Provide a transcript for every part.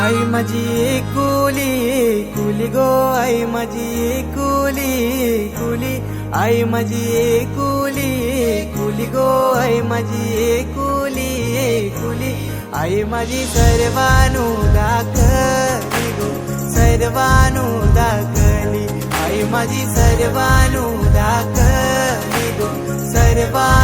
आई माझी कुली कुली गो आई माझी कुली कुली. आई माझी कुली कुली गो आई माझी कुली कुली. आई माझी सर्वानु दाखली गो सर्वानु दाखली आई माझी सर्वानु दाखली गो सर्वानु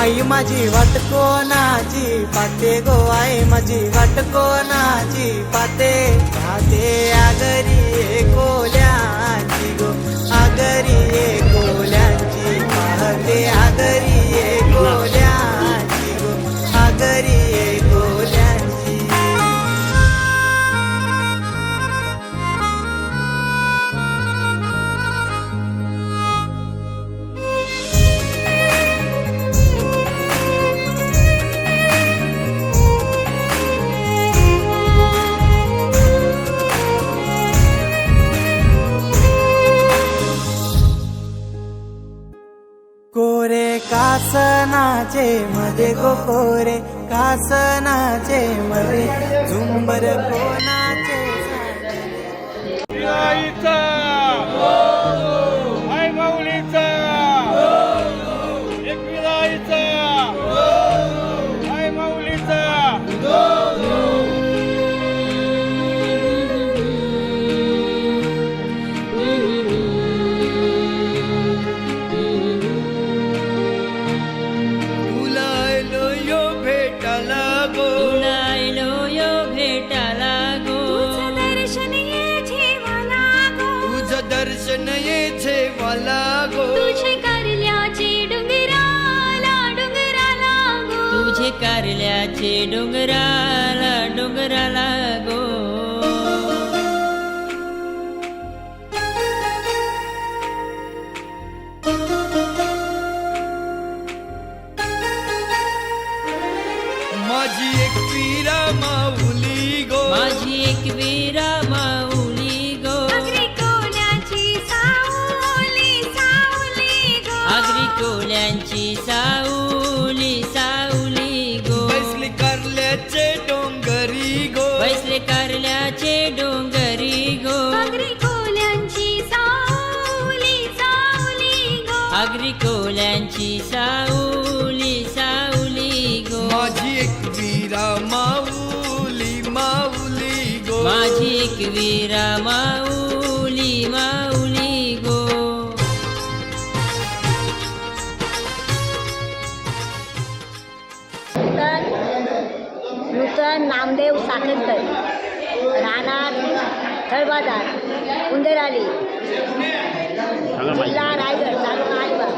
आई माझी वाट कोणाची पाते गो? आई माझी वाट कोणाची पाते पाते आगरी कोल्या कोरे कासनाचे मध्ये गो कोरे कासनाचे मध्ये झुंबर कोणाचे? कारल्याचे डोंगराला डोंगराला गो माझी एक वीरा माऊली माऊली गो. नूतन नूतन नामदेव साखरकर राहणार थळबाजार उंदराली जिल्हा रायगड तालुका अलिबाग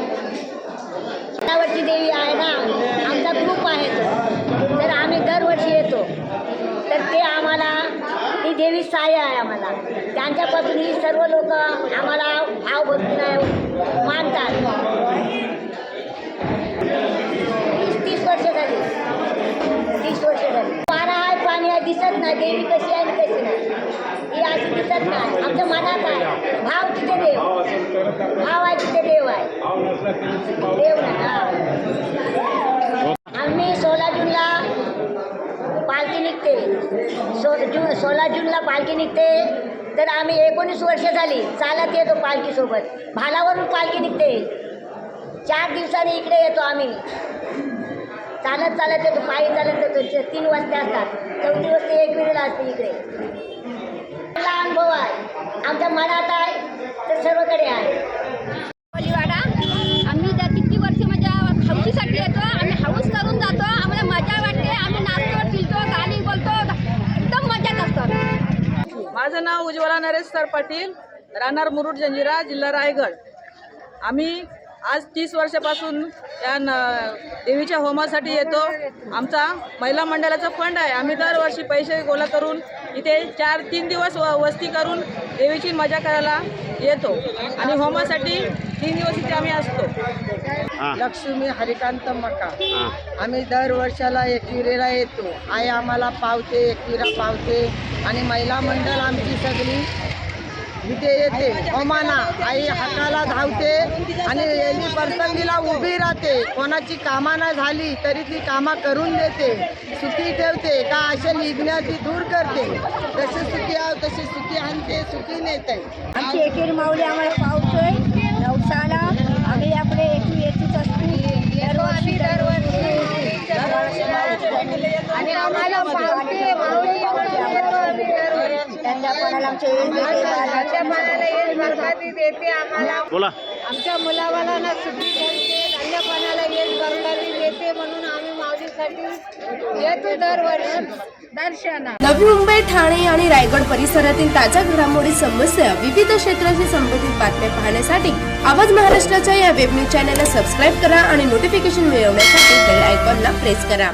देवी आहे ना आमचा ग्रुप आहे तो. ती देवी सहाय्य आहे आम्हाला. त्यांच्यापासून ही सर्व लोक आम्हाला भाव भक्तीनं मानतात. तीस तीस वर्ष झाली. तीस वर्ष झाली. पारा आहे पाणी आहे दिसत नाही. देवी कशी आहे कशी नाही. ही अशी दिसत नाही. आमच्या मनात आहे. भाव तिथे देव. भाव आहे तिथे देव आहे. देव नाही हा. आम्ही सोळा जूनला पालखी निघते सो जून सोळा जूनला पालखी निघते. तर आम्ही एकोणीस वर्ष झाली चालत येतो पालखीसोबत. भालावरून पालखी निघते. चार दिवसांनी इकडे येतो आम्ही. चालत चालत येतो पायी चालत येतो तीन वाजता असतात. चौथी वाजता एक वेळेला असते इकडे. चांगला अनुभव आहे. आमच्या मनात आहे तर सर्वकडे आहे. माझं नाव उज्ज्वला नरेश सर पाटील राहणार मुरुड जंजिरा जिल्हा रायगड. आम्ही आज तीस वर्षापासून या न देवीच्या होमासाठी येतो. आमचा महिला मंडळाचा फंड आहे. आम्ही दरवर्षी पैसे गोळा करून इथे चार तीन दिवस व- वस्ती करून देवीची मजा करायला येतो. आणि होमासाठी तीन दिवस इथे आम्ही असतो. लक्ष्मी हरिकांत मका. आम्ही दर वर्षाला एकविरेला येतो. आई आम्हाला पावते एकविरा पावते. आणि महिला मंडळ आमची सगळी इथे येते. अमाना आई हाताला धावते आणि एली प्रसंगीला उभी राहते. कोणाची कामा झाली तरी ती कामा करून देते. सुखी ठेवते का असे निघण्या ती दूर करते. जसे सुखी आहो तसे सुखी आणते सुखी नेते. आमची एकेरी माऊली आम्हाला पावतोय. नवसाला आम्ही आपले एकी येतच असते. दरवर्षी दरवर्षी आणि आम्हाला पावते माऊली त्यांच्या कोणाला आमच्या देते आम्हाला बोला. आमच्या मुलावाला ना सुट्टी ठेवते अन्यपणाला येत बरडावी देते म्हणून आम्ही माऊलीसाठी येतो दरवर्षी. दर्शना. नवी मुंबई ठाणे आणि रायगड परिसरातील ताज्या घडामोडी समस्या विविध क्षेत्राशी संबंधित बातम्या पाहण्यासाठी आवाज महाराष्ट्राच्या या वेब न्यूज चॅनलला सबस्क्राईब करा आणि नोटिफिकेशन मिळवण्यासाठी बेल आयकॉनला प्रेस करा.